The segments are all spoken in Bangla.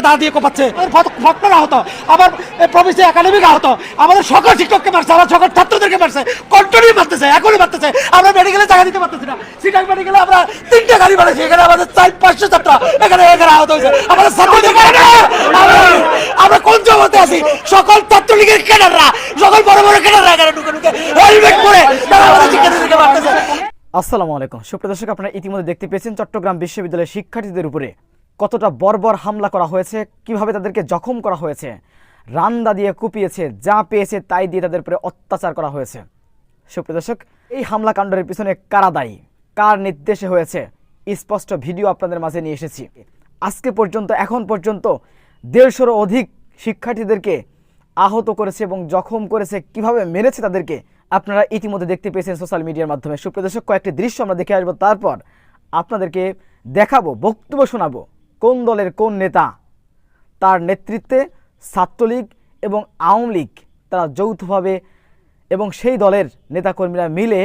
দা দিয়ে কোপাচ্ছে। ভক্তরা আহত। আবার প্রবেশে একাডেমিক আহত। আমাদের সকল শিক্ষককে মারছে আমার সকল ছাত্রদেরকে মারছে। কন্টিনিউ মারতেছে এখনই মারতেছে। আমরা মেডিকেলে জায়গা দিতে পারতেছি না। সিটাং মেডিকেলে আমরা তিনটে গাড়ি বানাইছি। এখানে আমাদের চার পাঁচশো ছাত্র। এখানে এখানে আহত হয়েছে। আমাদের ছাত্রদের আমরা- কোন জগতে আছি? সকল ছাত্রলীগের ক্যাডাররা, সকল বড় বড় ক্যাডাররা এখানে ঢুকে ঢুকে হেলমেট পরে তারা আমাদের শিক্ষার্থীদেরকে মারতেছে। আসসালামু আলাইকুম। সুপ্রিয় দর্শক, আপনারা ইতিমধ্যে দেখতে পেয়েছেন চট্টগ্রাম বিশ্ববিদ্যালয়ের শিক্ষার্থীদের উপরে কতটা বর্বর হামলা করা হয়েছে, কীভাবে তাদেরকে জখম করা হয়েছে, রান্দা দিয়ে কুপিয়েছে, যা পেয়েছে তাই দিয়ে তাদের উপরে অত্যাচার করা হয়েছে। সুপ্রিয় দর্শক, এই হামলাকাণ্ডের পিছনে কারা দায়ী? কার নির্দেশে হয়েছে? স্পষ্ট ভিডিও আপনাদের মাঝে নিয়ে এসেছি। আজকে পর্যন্ত, এখন পর্যন্ত দেড়শোরও অধিক শিক্ষার্থীদেরকে আহত করেছে এবং জখম করেছে, কীভাবে মেরেছে তাদেরকে আপনারা ইতিমধ্যে দেখতে পেয়েছেন সোশ্যাল মিডিয়ার মাধ্যমে। সুপ্রদর্শক কয়েকটি দৃশ্য আমরা দেখে আসব, তারপর আপনাদেরকে দেখাবো, বক্তব্য শোনাবো। কোন দলের কোন নেতা তার নেতৃত্বে ছাত্রলীগ এবং আওয়ামী লীগ তারা যৌথভাবে এবং সেই দলের নেতাকর্মীরা মিলে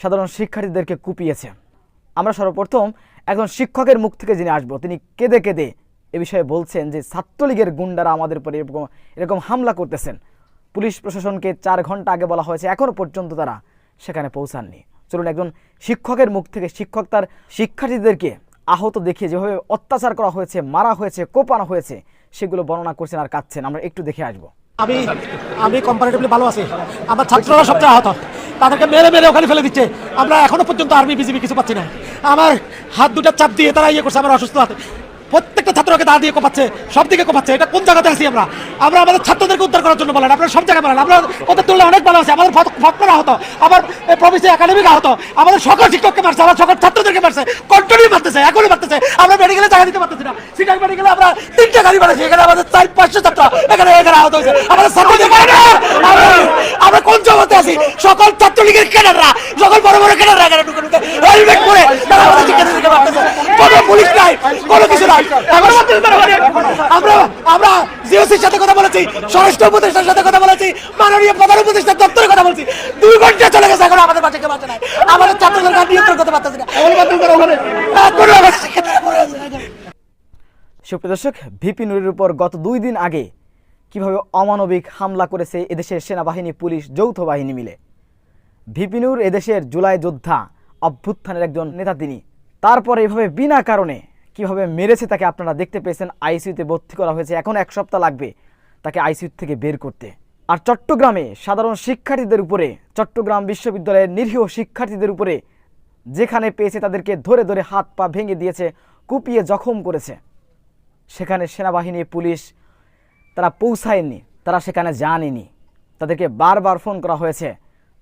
সাধারণ শিক্ষার্থীদেরকে কুপিয়েছে। আমরা সর্বপ্রথম একজন শিক্ষকের মুখ থেকে যিনি আসব। তিনি কেঁদে কেঁদে এ বিষয়ে বলছেন যে ছাত্রলীগের গুন্ডারা আমাদের উপরে এরকম এরকম হামলা করতেছেন। পুলিশ প্রশাসনকে চার ঘণ্টা আগে বলা হয়েছে এখনও পর্যন্ত তারা সেখানে পৌঁছাননি। চলুন একজন শিক্ষকের মুখ থেকে শিক্ষক তার শিক্ষার্থীদেরকে আহত দেখিয়ে যেভাবে অত্যাচার করা হয়েছে, মারা হয়েছে, কোপানো হয়েছে, সেগুলো বর্ণনা করছেন আর কাঁদছেন। আমরা একটু দেখে আসব। আমি আমি কম্পারেটিভলি ভালো আছি। আমার ছাত্ররা সবচেয়ে আহত। তাদেরকে মেরে মেরে ওখানে ফেলে দিচ্ছে। আমরা এখনও পর্যন্ত আর্মি বিজিবি কিছু পাচ্ছি না। আমার হাত দুটা চাপ দিয়ে তারা ইয়ে করছে, আমার অসুস্থ হাতে। প্রত্যেকটা ছাত্রকে দা দিয়ে কোপাচ্ছে সব দিকে কোপাচ্ছে। এটা কোন জায়গাতে আছি আমরা? আমরা আমাদের ছাত্রদেরকে উদ্ধার করার জন্য বলেন। আপনারা সব জায়গায় বলেন। আমরা ওদের তুলনায় অনেক ভালো আছে। আমাদের ভক্তরা আহত। আবার প্রবেশে একাডেমিক আহত। আমাদের সকল শিক্ষককে মারছে। আমার সকল ছাত্রদেরকে মারছে। কন্টিনিউ মারতেছে, এখনই মারতেছে। আমরা মেডিকেলে জায়গা দিতে পারতেছি না। সিটাং মেডিকেলে আমরা তিনটে গাড়ি বানাইছি। এখানে আমাদের চার পাঁচশো ছাত্র। এখানে এখানে আহত হয়েছে। আমাদের ছাত্রদের আমরা কোন জগতে আছি? সকল ছাত্রলীগের ক্যাডাররা, সকল বড় বড় ক্যাডাররা এখানে ঢুকে ঢুকে হেলমেট পরে তারা আমাদের শিক্ষার্থীদেরকে মারতেছে কোনো পুলিশ নাই, কোনো কিছু নাই। আমরা আমরা আমরা জিওসির সাথে কথা বলেছি, স্বরাষ্ট্র উপদেষ্টার সাথে কথা বলেছি, মাননীয় প্রধান উপদেষ্টার দপ্তরে কথা বলছি। দুই ঘণ্টা চলে গেছে, এখন আমাদের বাচ্চাকে বাঁচা নাই। আমাদের নিয়ন্ত্রণ করতে পারতেছি না। এখনও মরে আছে। সুপ্রিয় দর্শক, ভিপি নুরের উপর গত দুই দিন আগে কীভাবে অমানবিক হামলা করেছে এদেশের সেনাবাহিনী, পুলিশ, যৌথ বাহিনী মিলে। ভিপি নূর এদেশের জুলাই যোদ্ধা অভ্যুত্থানের একজন নেতা তিনি। তারপর এভাবে বিনা কারণে কীভাবে মেরেছে তাকে আপনারা দেখতে পেয়েছেন আইসিইউতে ভর্তি করা হয়েছে। এখন এক সপ্তাহ লাগবে তাকে আইসিইউ থেকে বের করতে। আর চট্টগ্রামে সাধারণ শিক্ষার্থীদের উপরে, চট্টগ্রাম বিশ্ববিদ্যালয়ের নিরীহ শিক্ষার্থীদের উপরে যেখানে পেয়েছে তাদেরকে ধরে ধরে হাত পা ভেঙে দিয়েছে, কুপিয়ে জখম করেছে। সেখানে সেনাবাহিনী, পুলিশ তারা পৌঁছায়নি, তারা সেখানে যায়নি। তাদেরকে বারবার ফোন করা হয়েছে,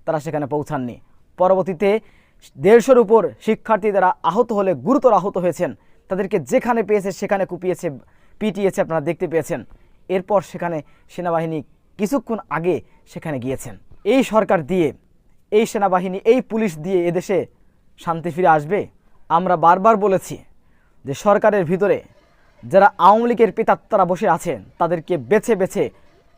তারা সেখানে পৌঁছাননি। পরবর্তীতে দেড়শোর উপর শিক্ষার্থী তারা আহত হলে গুরুতর আহত হয়েছেন তাদেরকে যেখানে পেয়েছে, সেখানে কুপিয়েছে, পিটিয়েছে, আপনারা দেখতে পেয়েছেন। এরপর সেখানে সেনাবাহিনী কিছুক্ষণ আগে সেখানে গিয়েছেন। এই সরকার দিয়ে, এই সেনাবাহিনী, এই পুলিশ দিয়ে এদেশে শান্তি ফিরে আসবে? আমরা বারবার বলেছি যে সরকারের ভিতরে যারা আওয়ামী লীগের পিতাত্তারা বসে আছেন, তাদেরকে বেছে বেছে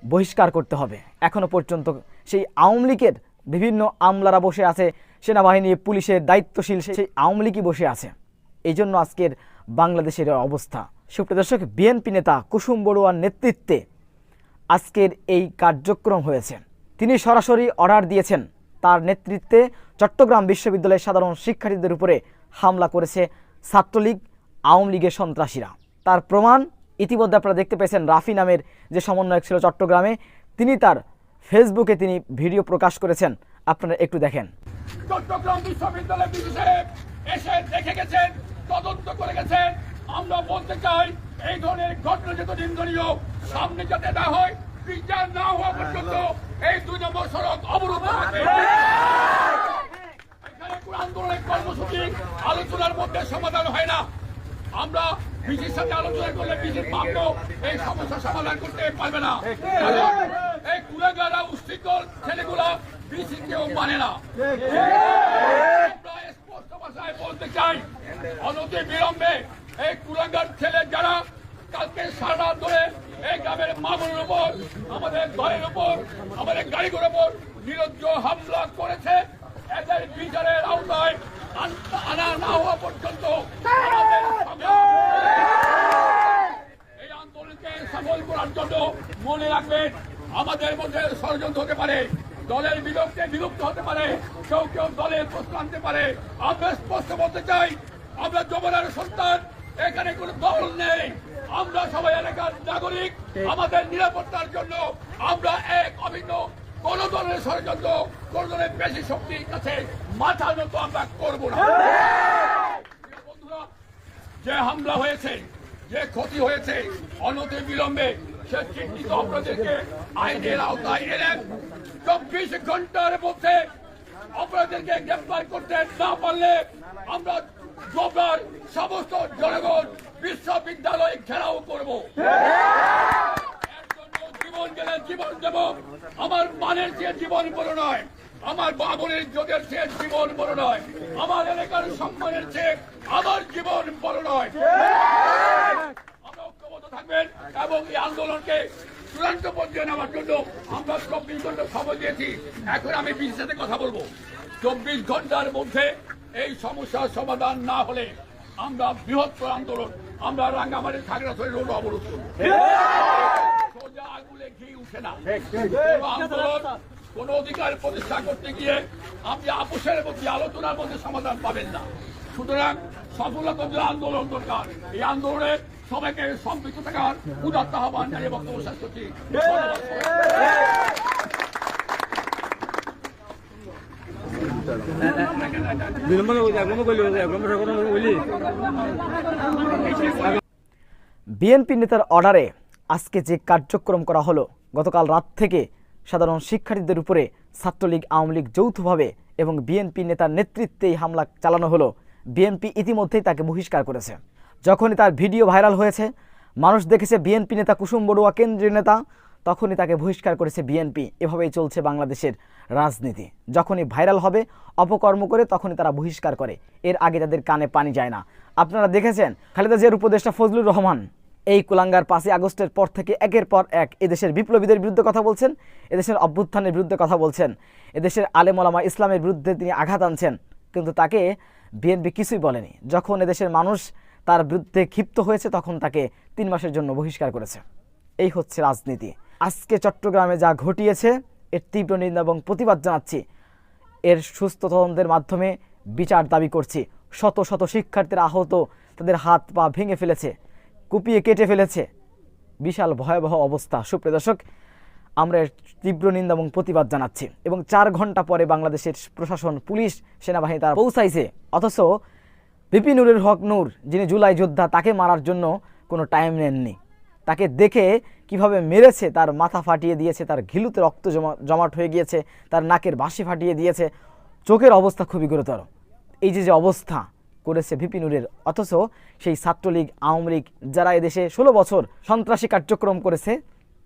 বহিষ্কার করতে হবে। এখনও পর্যন্ত সেই আওয়ামী লীগের বিভিন্ন আমলারা বসে আছে, সেনাবাহিনী, পুলিশের দায়িত্বশীল সেই আওয়ামী লীগই বসে আছে। এই জন্য আজকের বাংলাদেশের অবস্থা। সুপ্রিয় দর্শক বিএনপি নেতা কুসুম বড়ুয়ার নেতৃত্বে আজকের এই কার্যক্রম হয়েছে। তিনি সরাসরি অর্ডার দিয়েছেন। তার নেতৃত্বে চট্টগ্রাম বিশ্ববিদ্যালয়ের সাধারণ শিক্ষার্থীদের উপরে হামলা করেছে ছাত্রলীগ, আওয়ামী লীগের সন্ত্রাসীরা। তার প্রমাণ ইতিমধ্যে আপনারা দেখতে পেয়েছেন, রাফি নামের যে সমন্বয়ক ছিল চট্টগ্রামে, তিনি তার ফেসবুকে তিনি ভিডিও প্রকাশ করেছেন। আপনারা একটু দেখেন। চট্টগ্রাম বিশ্ববিদ্যালয় বিশেষে এসে দেখে গেছেন তদন্ত করে গেছেন আমরা বলতে চাই, এই ধরনের ঘটনা যত নিন্দনীয় সামনে যাতে না হয়, বিচার না হওয়া পর্যন্ত এই দুই নম্বর সড়ক অবরোধ আন্দোলনের কর্মসূচি আলোচনার মধ্যে সমাধান হয় না। আমরা সাথে আলোচনা করলে এই সমস্যা সমাধান করতে পারবে না। এই উশৃঙ্খল ছেলেগুলা কেউ মানে না। আমরা স্পষ্ট ভাষায় বলতে চাই অনতি বিলম্বে এই কুরাঙ্গার ছেলে যারা কালকে সারা ধরে এই গ্রামের মামলের উপর, আমাদের ঘরের উপর, আমাদের গাড়িগুলোর উপর নিরজ্জ হামলা করেছে। এদের বিচারের আওতায় আনা না হওয়া পর্যন্ত এই আন্দোলনকে সফল করার জন্য মনে রাখবেন, আমাদের মধ্যে ষড়যন্ত্র হতে পারে, দলের বিলুপ্তে বিলুপ্ত হতে পারে, কেউ কেউ দলের প্রশ্ন আনতে পারে। আমরা স্পষ্ট বলতে চাই আমরা যমুনার সন্তান এখানে কোনো দল নেই। আমরা সবাই এলাকার নাগরিক। আমাদের নিরাপত্তার জন্য আমরা এক অভিন্ন কোন ধরনের ষড়যন্ত্র কোন ধরনের বেশি শক্তির কাছে মাথা নত আমরা করব না। বন্ধুরা যে হামলা হয়েছে যে ক্ষতি হয়েছে অনতি বিলম্বে সে চিহ্নিত অপরাধীকে আইনের আওতায় এনে চব্বিশ ঘণ্টার মধ্যে অপরাধীকে গ্রেপ্তার করতে না পারলে আমরা গোবরার সমস্ত জনগণ বিশ্ববিদ্যালয় ঘেরাও করব। জীবন গেলে জীবন দেব। আমার মানের চেয়ে জীবন বড় নয়, আমার বাবনের যোগের চেয়ে জীবন বড় নয়, আমার এলাকার সম্মানের চেয়ে আমার জীবন বড় নয়। আমরা ঐক্যবদ্ধ থাকবেন এবং এই আন্দোলনকে চূড়ান্ত পর্যায়ে নেওয়ার জন্য আমরা চব্বিশ ঘণ্টা সময় দিয়েছি। এখন আমি বিশেষ কথা বলব। চব্বিশ ঘণ্টার মধ্যে এই সমস্যার সমাধান না হলে আমরা বৃহত্তর আন্দোলন আমরা রাঙ্গামাটির খাগড়াছড়ি রোড অবরোধ করব। সোজা আগুলে ঘি উঠে না। আন্দোলন কোন অধিকার প্রতিষ্ঠা করতে গিয়ে আপনি আপোষের মধ্যে আলোচনার মধ্যে সমাধান পাবেন না। সুতরাং সফলতা যে আন্দোলন দরকার। এই আন্দোলনে সবাইকে সম্পৃক্ত থাকার উদাত্ত আহ্বান জানিয়ে বক্তব্য শেষ করছি। বিএনপি নেতার অর্ডারে আজকে যে কার্যক্রম করা হলো, গতকাল রাত থেকে সাধারণ শিক্ষার্থীদের উপরে ছাত্রলীগ, আওয়ামী লীগ যৌথভাবে এবং বিএনপি নেতার নেতৃত্বেই হামলা চালানো হলো। বিএনপি ইতিমধ্যেই তাকে বহিষ্কার করেছে। যখনই তার ভিডিও ভাইরাল হয়েছে, মানুষ দেখেছে বিএনপি নেতা কুসুম বড়ুয়া কেন্দ্রীয় নেতা তখনই তাকে বহিষ্কার করেছে বিএনপি। এভাবেই চলছে বাংলাদেশের রাজনীতি। যখনই ভাইরাল হবে, অপকর্ম করে তখনই তারা বহিষ্কার করে। এর আগে তাদের কানে পানি যায় না। আপনারা দেখেছেন, খালেদা জিয়ার উপদেষ্টা ফজলুর রহমান এই কুলাঙ্গার পাঁচই আগস্টের পর থেকে একের পর এক এদেশের বিপ্লবীদের বিরুদ্ধে কথা বলছেন, এদেশের অভ্যুত্থানের বিরুদ্ধে কথা বলছেন, এদেশের আলেমলামা ইসলামের বিরুদ্ধে তিনি আঘাত আনছেন। কিন্তু তাকে বিএনপি কিছুই বলেনি। যখন এদেশের মানুষ তার বিরুদ্ধে ক্ষিপ্ত হয়েছে, তখন তাকে তিন মাসের জন্য বহিষ্কার করেছে। এই হচ্ছে রাজনীতি। আজকে চট্টগ্রামে যা ঘটিয়েছে, এর তীব্র নিন্দা এবং প্রতিবাদ জানাচ্ছি। এর সুস্থ তদন্তের মাধ্যমে বিচার দাবি করছি। শত শত শিক্ষার্থীরা আহত, তাদের হাত পা ভেঙে ফেলেছে, কুপিয়ে কেটে ফেলেছে। বিশাল ভয়াবহ অবস্থা। সুপ্রিয় দর্শক, আমরা এর তীব্র নিন্দা এবং প্রতিবাদ জানাচ্ছি এবং চার ঘণ্টা পরে বাংলাদেশের প্রশাসন, পুলিশ, সেনাবাহিনী তারা পৌঁছাইছে। অথচ বিপিনুরের হক নূর, যিনি জুলাই যোদ্ধা, তাকে মারার জন্য কোনো টাইম নেননি। তাকে দেখে কীভাবে মেরেছে, তার মাথা ফাটিয়ে দিয়েছে, তার ঘিলুতে রক্ত জমা, জমাট হয়ে গিয়েছে, তার নাকের বাঁশি ফাটিয়ে দিয়েছে। চোখের অবস্থা খুবই গুরুতর। এই যে যে অবস্থা করেছে ভিপিনুরের অথচ সেই ছাত্রলীগ, আওয়ামী লীগ যারা এদেশে ষোলো বছর সন্ত্রাসী কার্যক্রম করেছে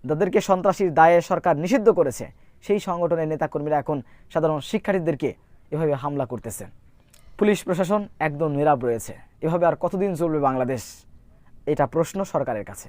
যাদেরকে সন্ত্রাসীর দায়ে সরকার নিষিদ্ধ করেছে। সেই সংগঠনের নেতাকর্মীরা এখন সাধারণ শিক্ষার্থীদেরকে এভাবে হামলা করতেছে। পুলিশ প্রশাসন একদম নীরব রয়েছে। এভাবে আর কতদিন চলবে বাংলাদেশ? এটা প্রশ্ন সরকারের কাছে।